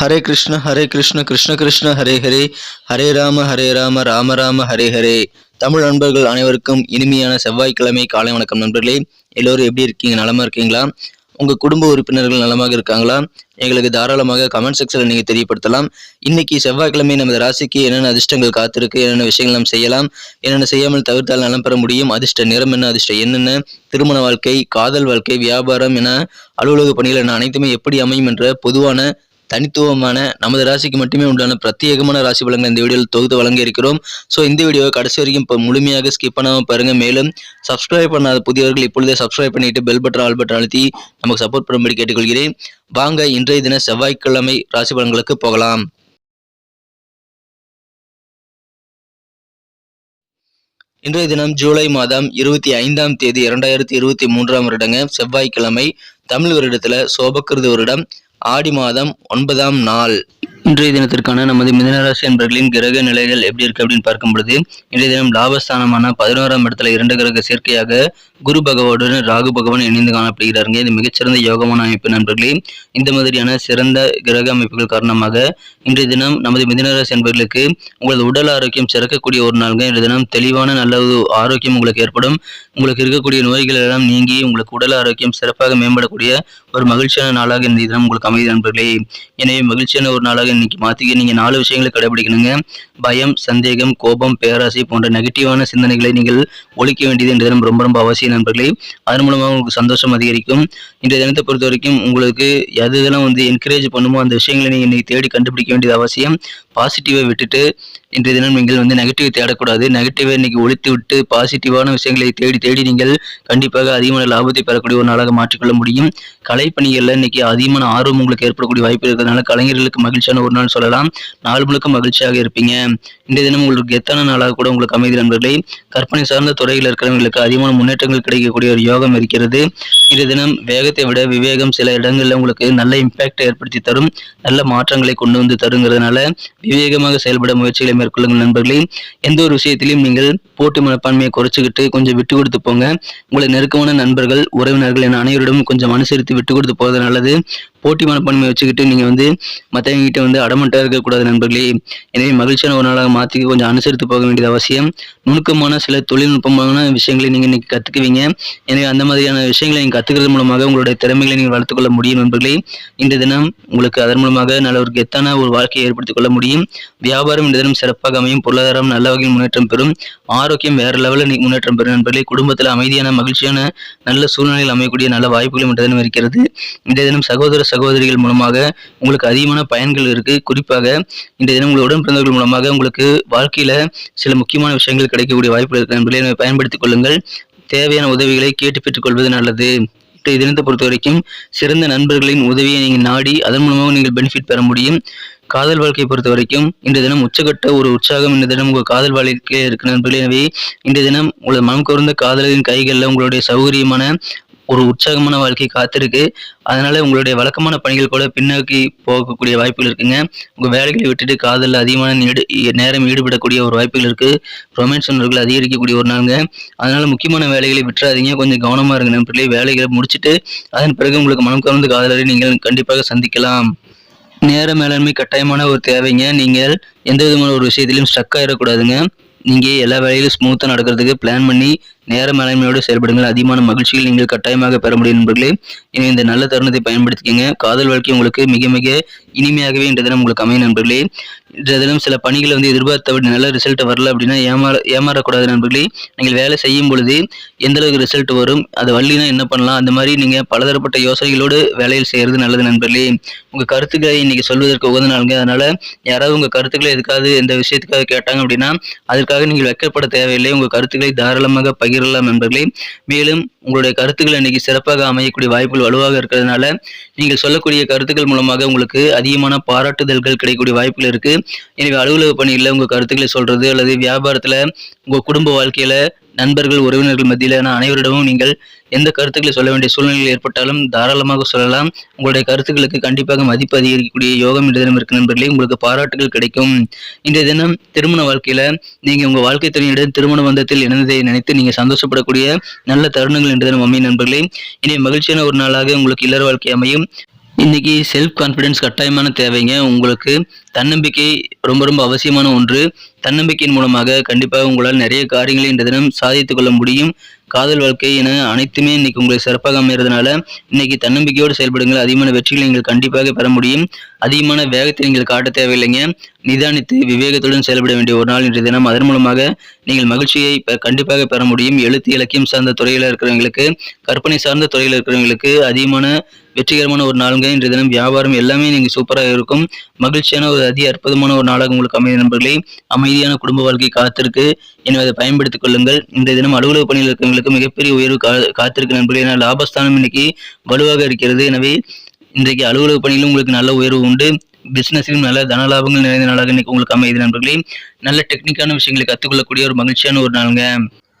ஹரே கிருஷ்ண ஹரே கிருஷ்ண கிருஷ்ண கிருஷ்ண ஹரே ஹரே. ஹரே ராம ஹரே ராம ராம ராம ஹரே ஹரே. தமிழ் நண்பர்கள் அனைவருக்கும் இனிமையான செவ்வாய்க்கிழமை காலை வணக்கம் நண்பர்களே. எல்லோரும் எப்படி இருக்கீங்க? நலமா இருக்கீங்களா? உங்கள் குடும்ப உறுப்பினர்கள் நலமாக இருக்காங்களா? எங்களுக்கு தாராளமாக கமெண்ட் செக்ஷனில் நீங்கள் தெரியப்படுத்தலாம். இன்னைக்கு செவ்வாய்க்கிழமை நமது ராசிக்கு என்னென்ன அதிர்ஷ்டங்கள் காத்திருக்கு என்னென்ன விஷயங்கள் நாம் செய்யலாம் என்னென்ன செய்யாமல் தவிர்த்தால் நலம் பெற முடியும் அதிர்ஷ்ட நிறம் என்ன அதிர்ஷ்டம் என்னென்ன திருமண வாழ்க்கை காதல் வாழ்க்கை வியாபாரம் என அலுவலக பணிகள் என அனைத்துமே எப்படி அமையும் என்ற பொதுவான தனித்துவமான நமது ராசிக்கு மட்டுமே உண்டான பிரத்யேகமான ராசி பலன்கள் இந்த வீடியோவில் தொகுத்து வழங்க இருக்கிறோம் ஸோ இந்த வீடியோவை கடைசி வரைக்கும் இப்போ முழுமையாக ஸ்கிப் பண்ணாமல் பாருங்க. மேலும் சப்ஸ்கிரைப் பண்ணாத புதியவர்கள் இப்பொழுதே சப்ஸ்கிரைப் பண்ணிட்டு பெல் பட்டன் ஆல் பட்டன் அழுத்தி நமக்கு சப்போர்ட் பண்ணும்படி கேட்டுக்கொள்கிறேன். வாங்க இன்றைய தின செவ்வாய்க்கிழமை ராசி பலன்களுக்கு போகலாம். இன்றைய தினம் ஜூலை மாதம் இருபத்தி ஐந்தாம் தேதி இரண்டாயிரத்தி இருபத்தி மூன்றாம் வருடங்க செவ்வாய்க்கிழமை தமிழ் வருடத்துல சோபக்கிருது வருடம். ஆடி மாதம் ஒன்பதாம் நாள். இன்றைய தினத்திற்கான நமது மிதனராசி என்பர்களின் கிரக நிலைகள் எப்படி இருக்கு அப்படின்னு பார்க்கும் பொழுது இன்றைய தினம் லாபஸ்தானமான பதினோராம் இடத்துல இரண்டு கிரக சேர்க்கையாக குரு பகவானுடன் ராகு பகவான் இணைந்து காணப்படுகிறாருங்க. இது மிகச்சிறந்த யோகமான அமைப்பு நண்பர்களே. இந்த மாதிரியான சிறந்த கிரக அமைப்புகள் காரணமாக இன்றைய தினம் நமது மிதனராசி என்பர்களுக்கு உங்களது உடல் ஆரோக்கியம் சிறக்கக்கூடிய ஒரு நாளுங்க. இன்றைய தினம் தெளிவான நல்ல ஒரு ஆரோக்கியம் உங்களுக்கு ஏற்படும். உங்களுக்கு இருக்கக்கூடிய நோய்கள் எல்லாம் நீங்கி உங்களுக்கு உடல் ஆரோக்கியம் சிறப்பாக மேம்படக்கூடிய ஒரு மகிழ்ச்சியான நாளாக இந்த தினம் உங்களுக்கு அமைதி நண்பர்களே. எனவே மகிழ்ச்சியான ஒரு நாளாக இன்னைக்கு மாத்திக்க நீங்க நாலு விஷயங்களை கடைபிடிக்கணுங்க. பயம் சந்தேகம் கோபம் பேராசை போன்ற நெகட்டிவான சிந்தனைகளை நீங்கள் ஒழிக்க வேண்டியது என்ற தினம் ரொம்ப ரொம்ப அவசியம் நண்பர்களே. அதன் மூலமாக உங்களுக்கு சந்தோஷம் அதிகரிக்கும். இன்றைய தினத்தை பொறுத்த வரைக்கும் உங்களுக்கு எது இதெல்லாம் வந்து என்கரேஜ் பண்ணுமோ அந்த விஷயங்களை நீங்க இன்னைக்கு தேடி கண்டுபிடிக்க வேண்டியது அவசியம். பாசிட்டிவை விட்டுட்டு இன்றைய தினம் நீங்கள் வந்து நெகட்டிவ் தேடக்கூடாது. நெகட்டிவை இன்னைக்கு ஒழித்து விட்டு பாசிட்டிவான விஷயங்களை தேடி தேடி நீங்கள் கண்டிப்பாக அதிகமான லாபத்தை பெறக்கூடிய ஒரு நாளாக மாற்றிக்கொள்ள முடியும். கலைப்பணிகளில் இன்னைக்கு அதிகமான ஆர்வம் உங்களுக்கு ஏற்படக்கூடிய வாய்ப்பு இருக்கிறதுனால கலைஞர்களுக்கு மகிழ்ச்சியான ஒரு நாள் சொல்லலாம். நாள் முழுக்க மகிழ்ச்சியாக இருப்பீங்க. இன்றைய தினம் உங்களுக்கு எத்தனை நாளாக கூட உங்களுக்கு அமைதி நண்பர்களை. கற்பனை சார்ந்த துறையில் இருக்கிறவங்களுக்கு அதிகமான முன்னேற்றங்கள் கிடைக்கக்கூடிய ஒரு யோகம் இருக்கிறது. இன்றைய தினம் வேகத்தை விட விவேகம் சில இடங்களில் உங்களுக்கு நல்ல இம்பாக்டை ஏற்படுத்தி தரும். நல்ல மாற்றங்களை கொண்டு வந்து தருங்கிறதுனால விவேகமாக செயல்பட முயற்சிகளை மேற்கொள்ளுங்கள் நண்பர்களே. எந்த ஒரு விஷயத்திலையும் நீங்கள் போட்டி மனப்பான்மையை குறைச்சிக்கிட்டு கொஞ்சம் விட்டு கொடுத்து போங்க. உங்களை நெருக்கமான நண்பர்கள் உறவினர்கள் என அனைவரிடமும் கொஞ்சம் அனுசரித்து விட்டு கொடுத்து போவது நல்லது. போட்டி மனப்பான்மை வச்சுக்கிட்டு நீங்க வந்து மற்றவங்ககிட்ட வந்து அடமட்டாக இருக்கக்கூடாது நண்பர்களே. எனவே மகிழ்ச்சியான ஒரு நாளாக மாற்றி கொஞ்சம் அனுசரித்து போக வேண்டியது அவசியம். நுணுக்கமான சில தொழில்நுட்பமான விஷயங்களை நீங்க இன்றைக்கி கத்துக்குவீங்க. எனவே அந்த மாதிரியான விஷயங்களை நீங்கள் கத்துக்கிறது மூலமாக உங்களுடைய திறமைகளை நீங்கள் வளர்த்துக்கொள்ள முடியும் நண்பர்களே. இந்த தினம் உங்களுக்கு அதன் மூலமாக நல்ல ஒரு கெத்தான ஒரு வாழ்க்கையை ஏற்படுத்திக் கொள்ள முடியும். வியாபாரம் இந்த தினம் சிறப்பாக அமையும். பொருளாதாரம் நல்ல வகையில் முன்னேற்றம் பெறும். ஆரோக்கியம் வேற லெவலில் முன்னேற்றம் பெறும் நண்பர்களே. குடும்பத்தில் அமைதியான மகிழ்ச்சியான நல்ல சூழ்நிலையில் அமையக்கூடிய நல்ல வாய்ப்புகளும் இந்த தினம் இருக்கிறது. இந்த தினம் சகோதர சகோதரிகள் மூலமாக உங்களுக்கு அதிகமான பயன்கள் இருக்கு. குறிப்பாக இந்த தினம் உங்கள் உடன் பிறந்தவர்கள் மூலமாக உங்களுக்கு வாழ்க்கையில் சில முக்கியமான விஷயங்கள் கிடைக்கக்கூடிய வாய்ப்பு இருக்கு பயன்படுத்திக் கொள்ளுங்கள். தேவையான உதவிகளை கேட்டு பெற்றுக்கொள்வது நல்லது. இன்றைய தினத்தை பொறுத்த வரைக்கும் சிறந்த நண்பர்களின் உதவியை நீங்கள் நாடி அதன் மூலமாக நீங்கள் பெனிஃபிட் பெற முடியும். காதல் வாழ்க்கையை பொறுத்த வரைக்கும் இன்றைய தினம் உச்சகட்ட ஒரு உற்சாகம் இந்த தினம் உங்கள் காதல் வாழ்க்கையில் இருக்கிற நண்பர்களே. எனவே இன்றைய தினம் உங்களது மனம் கவர்ந்த காதலரின் கைகளில் உங்களுடைய சௌகரியமான ஒரு உற்சாகமான வாழ்க்கை காத்திருக்கு. அதனால உங்களுடைய வழக்கமான பணிகள் கூட பின்னோக்கி போகக்கூடிய வாய்ப்புகள் இருக்குங்க. உங்க வேலைகளை விட்டுட்டு காதலில் அதிகமான ஈடு நேரம் ஈடுபடக்கூடிய ஒரு வாய்ப்புகள் இருக்கு. ரொமான்ஸ் உணர்வுகள் அதிகரிக்கக்கூடிய ஒரு நாளுங்க. அதனால முக்கியமான வேலைகளை விட்டுறாதீங்க. கொஞ்சம் கவனமா இருங்க நண்பர்களே. வேலைகளை முடிச்சுட்டு அதன் பிறகு உங்களுக்கு மனம் கவர்ந்த காதலரை நீங்கள் கண்டிப்பாக சந்திக்கலாம். நேர மேலாண்மை கட்டாயமான ஒரு தேவைங்க. நீங்கள் எந்த விதமான ஒரு விஷயத்திலும் ஸ்ட்ரக் ஆயிடக்கூடாதுங்க. நீங்கள் எல்லா வேலையிலும் ஸ்மூத்தாக நடக்கிறதுக்கு பிளான் பண்ணி நேர மேலாண்மையோடு செயல்படுங்கள். அதிகமான மகிழ்ச்சியில் நீங்கள் கட்டாயமாக பெற முடியும் நண்பர்களே. இனி இந்த நல்ல தருணத்தை பயன்படுத்திக்கங்க. காதல் வாழ்க்கை உங்களுக்கு மிக மிக இனிமையாகவே இன்றைய தினம் உங்களுக்கு அமையும் நண்பர்களே. இன்றைய தினம் சில பணிகளை வந்து எதிர்பார்த்த நல்ல ரிசல்ட் வரல அப்படின்னா ஏமாற ஏமாறக்கூடாது நண்பர்களே. நீங்கள் வேலை செய்யும் பொழுது எந்த அளவுக்கு ரிசல்ட் வரும் அது வள்ளினா என்ன பண்ணலாம்? அந்த மாதிரி நீங்க பலதரப்பட்ட யோசனைகளோடு வேலையில் செய்யறது நல்லது நண்பர்களே. உங்க கருத்துக்களை இன்னைக்கு சொல்வதற்கு உகந்த நாளுங்க. அதனால யாராவது உங்க கருத்துக்களை எதுக்காவது எந்த விஷயத்துக்காக கேட்டாங்க அப்படின்னா அதற்காக நீங்கள் வைக்கப்பட தேவையில்லை. உங்க கருத்துக்களை தாராளமாக பகிரலாம் நண்பர்களே. மேலும் உங்களுடைய கருத்துக்கள் இன்னைக்கு சிறப்பாக அமையக்கூடிய வாய்ப்புகள் வலுவாக இருக்கிறதுனால நீங்கள் சொல்லக்கூடிய கருத்துக்கள் மூலமாக உங்களுக்கு அதிகமான பாராட்டுதல்கள் கிடைக்கக்கூடிய வாய்ப்புகள் இருக்கு. எனவே அலுவலக பணியில் உங்கள் கருத்துக்களை சொல்றது அல்லது வியாபாரத்துல உங்கள் குடும்ப வாழ்க்கையில நண்பர்கள் உறவினர்கள் மத்தியிலான அனைவரிடமும் நீங்கள் எந்த கருத்துக்களை சொல்ல வேண்டிய சூழ்நிலை ஏற்பட்டாலும் தாராளமாக சொல்லலாம். உங்களுடைய கருத்துக்களுக்கு கண்டிப்பாக மதிப்பு அதிகரிக்கக்கூடிய யோகம் இன்றைய தினம் இருக்கு நண்பர்களே. உங்களுக்கு பாராட்டுகள் கிடைக்கும். இன்றைய தினம் திருமண வாழ்க்கையில நீங்க உங்க வாழ்க்கை துணையிடம் திருமண பந்தத்தில் இணைந்ததை நினைத்து நீங்க சந்தோஷப்படக்கூடிய நல்ல தருணங்கள் இன்றைய தினம் அமையும் நண்பர்களே. இனி மகிழ்ச்சியான ஒரு நாளாக உங்களுக்கு இல்லற வாழ்க்கை அமையும். இன்னைக்கு செல்ஃப் கான்ஃபிடென்ஸ் கட்டாயமான தேவைங்க. உங்களுக்கு தன்னம்பிக்கை ரொம்ப ரொம்ப அவசியமான ஒன்று. தன்னம்பிக்கையின் மூலமாக கண்டிப்பாக உங்களால் நிறைய காரியங்களை இந்த தினம் சாதித்து கொள்ள முடியும். காதல் வாழ்க்கை என அனைத்துமே இன்னைக்கு உங்களுக்கு சிறப்பாக அமைகிறதுனால இன்னைக்கு தன்னம்பிக்கையோடு செயல்படுங்கள். அதிகமான வெற்றிகளை நீங்கள் கண்டிப்பாக பெற முடியும். அதிகமான வேகத்தை நீங்கள் காட்ட தேவையில்லைங்க. நிதானித்து விவேகத்துடன் செயல்பட வேண்டிய ஒரு நாள் இன்றைய தினம். அதன் மூலமாக நீங்கள் மகிழ்ச்சியை கண்டிப்பாக பெற முடியும். எழுத்து இலக்கியம் சார்ந்த துறையில் இருக்கிறவங்களுக்கு கற்பனை சார்ந்த துறையில் இருக்கிறவங்களுக்கு அதிகமான வெற்றிகரமான ஒரு நாளுங்க. இன்றைய தினம் வியாபாரம் எல்லாமே நீங்கள் சூப்பராக இருக்கும். மகிழ்ச்சியான ஒரு அதி அற்புதமான ஒரு நாளாக உங்களுக்கு அமைய நண்பர்களே. அமைதியான குடும்ப வாழ்க்கை காத்திருக்கு. எனவே அதை பயன்படுத்திக் கொள்ளுங்கள். இந்த தினம் அலுவலக பணியில் இருக்கிறவங்களுக்கு மிகப்பெரிய உயர்வு கா காத்திருக்கு நண்பர்களே. ஏன்னா லாபஸ்தானம் இன்னைக்கு வலுவாக இருக்கிறது. எனவே இன்றைக்கு அலுவலக பணியிலும் உங்களுக்கு நல்ல உயர்வு உண்டு. பிசினஸிலும் நல்ல தன லாபங்கள் நிறைந்த நாளாக இன்னைக்கு உங்களுக்கு அமையுது நண்பர்களே. நல்ல டெக்னிக்கான விஷயங்களை கற்றுக்கொள்ளக்கூடிய ஒரு மகிழ்ச்சியான ஒரு நாளுங்க.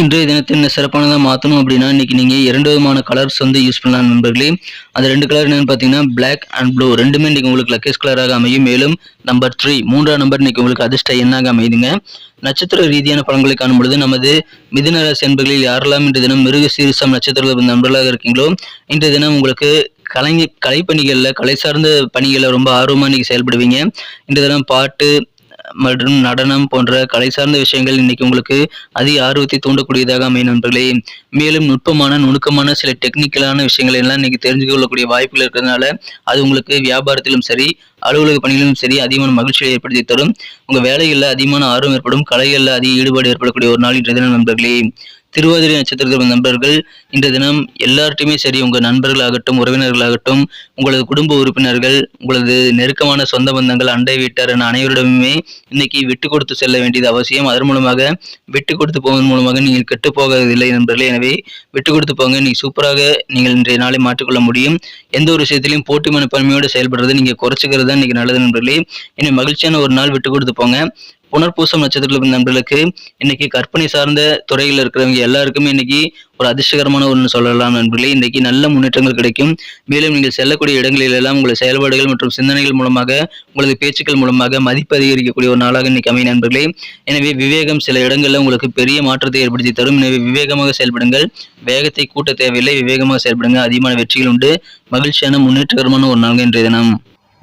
இன்றைய தினத்தை என்ன சிறப்பானதாக மாற்றணும் அப்படின்னா இன்றைக்கி நீங்கள் இரண்டு விதமான கலர்ஸ் வந்து யூஸ் பண்ணலாம் நண்பர்களே. அந்த ரெண்டு கலர் என்னென்னு பார்த்தீங்கன்னா பிளாக் அண்ட் ப்ளூ ரெண்டுமே இன்றைக்கி உங்களுக்கு லக்கேஸ் கலராக அமையும். மேலும் நம்பர் த்ரீ மூன்றாம் நம்பர் இன்றைக்கி உங்களுக்கு அதிர்ஷ்ட எண்ணாக அமையுதுங்க. நட்சத்திர ரீதியான பலன்களை காணும் பொழுது நமது மிதுன ராசி என்பர்களில் யாரெல்லாம் இன்றைய தினம் மிருக சீரிசம் நட்சத்திர நண்பர்களாக இருக்கீங்களோ இன்றைய தினம் உங்களுக்கு கலைஞ கலைப்பணிகளில் கலை சார்ந்த பணிகளில் ரொம்ப ஆர்வமாக இன்றைக்கி செயல்படுவீங்க. இன்றைய தினம் பாட்டு மற்றும் நடனம் போன்ற கலை சார்ந்த விஷயங்கள் இன்னைக்கு உங்களுக்கு அதிக ஆர்வத்தை தூண்டக்கூடியதாக அமையும் நண்பர்களே. மேலும் நுட்பமான நுணுக்கமான சில டெக்னிக்கலான விஷயங்களை எல்லாம் இன்னைக்கு தெரிஞ்சு கொள்ளக்கூடிய வாய்ப்புகள் இருக்கிறதுனால அது உங்களுக்கு வியாபாரத்திலும் சரி அலுவலக பணிகளிலும் சரி அதிகமான மகிழ்ச்சியை ஏற்படுத்தி தரும். உங்க வேலைகளில் அதிகமான ஆர்வம் ஏற்படும் கலைகளில் அதிக ஈடுபாடு ஏற்படக்கூடிய ஒரு நாள் இன்றைய தினம் நண்பர்களே. திருவாதிரை நட்சத்திரத்தில் நண்பர்கள் இன்றைய தினம் எல்லார்ட்டையுமே சரி உங்கள் நண்பர்களாகட்டும் உறவினர்களாகட்டும் உங்களது குடும்ப உறுப்பினர்கள் உங்களது நெருக்கமான சொந்த பந்தங்கள் அண்டை வீட்டார் என அனைவரிடமுமே இன்னைக்கு விட்டு கொடுத்து செல்ல வேண்டியது அவசியம். அதன் மூலமாக விட்டு கொடுத்து போவதன் மூலமாக நீங்கள் கெட்டு போகவில்லை நண்பர்களே. எனவே விட்டு கொடுத்து போங்க. நீங்கள் சூப்பராக நீங்கள் இன்றைய நாளை மாற்றிக்கொள்ள முடியும். எந்த ஒரு விஷயத்திலையும் போட்டி மனப்பான்மையோடு செயல்படுறது நீங்கள் குறைச்சிக்கிறது தான் இன்னைக்கு நல்லது நண்பர்களே. எனவே மகிழ்ச்சியான ஒரு நாள் விட்டு கொடுத்து போங்க. புனர்பூசம் நட்சத்திரத்தில் பிறந்த நண்பர்களுக்கு இன்னைக்கு கற்பனை சார்ந்த துறையில் இருக்கிறவங்க எல்லாருக்குமே இன்னைக்கு ஒரு அதிர்ஷ்டகரமான ஒன்று சொல்லலாம் நண்பர்களே. இன்னைக்கு நல்ல முன்னேற்றங்கள் கிடைக்கும். மேலும் நீங்கள் செல்லக்கூடிய இடங்களில் எல்லாம் உங்களது செயல்பாடுகள் மற்றும் சிந்தனைகள் மூலமாக உங்களது பேச்சுக்கள் மூலமாக மதிப்பு அதிகரிக்கக்கூடிய ஒரு நாளாக இன்னைக்கு அமையும் நண்பர்களே. எனவே விவேகம் சில இடங்களில் உங்களுக்கு பெரிய மாற்றத்தை ஏற்படுத்தி தரும். எனவே விவேகமாக செயல்படுங்கள். வேகத்தை கூட்ட தேவையில்லை. விவேகமாக செயல்படுங்க. அதிகமான வெற்றிகள் உண்டு. மகிழ்ச்சியான முன்னேற்றகரமான ஒரு நாள் இன்றைய தினம்.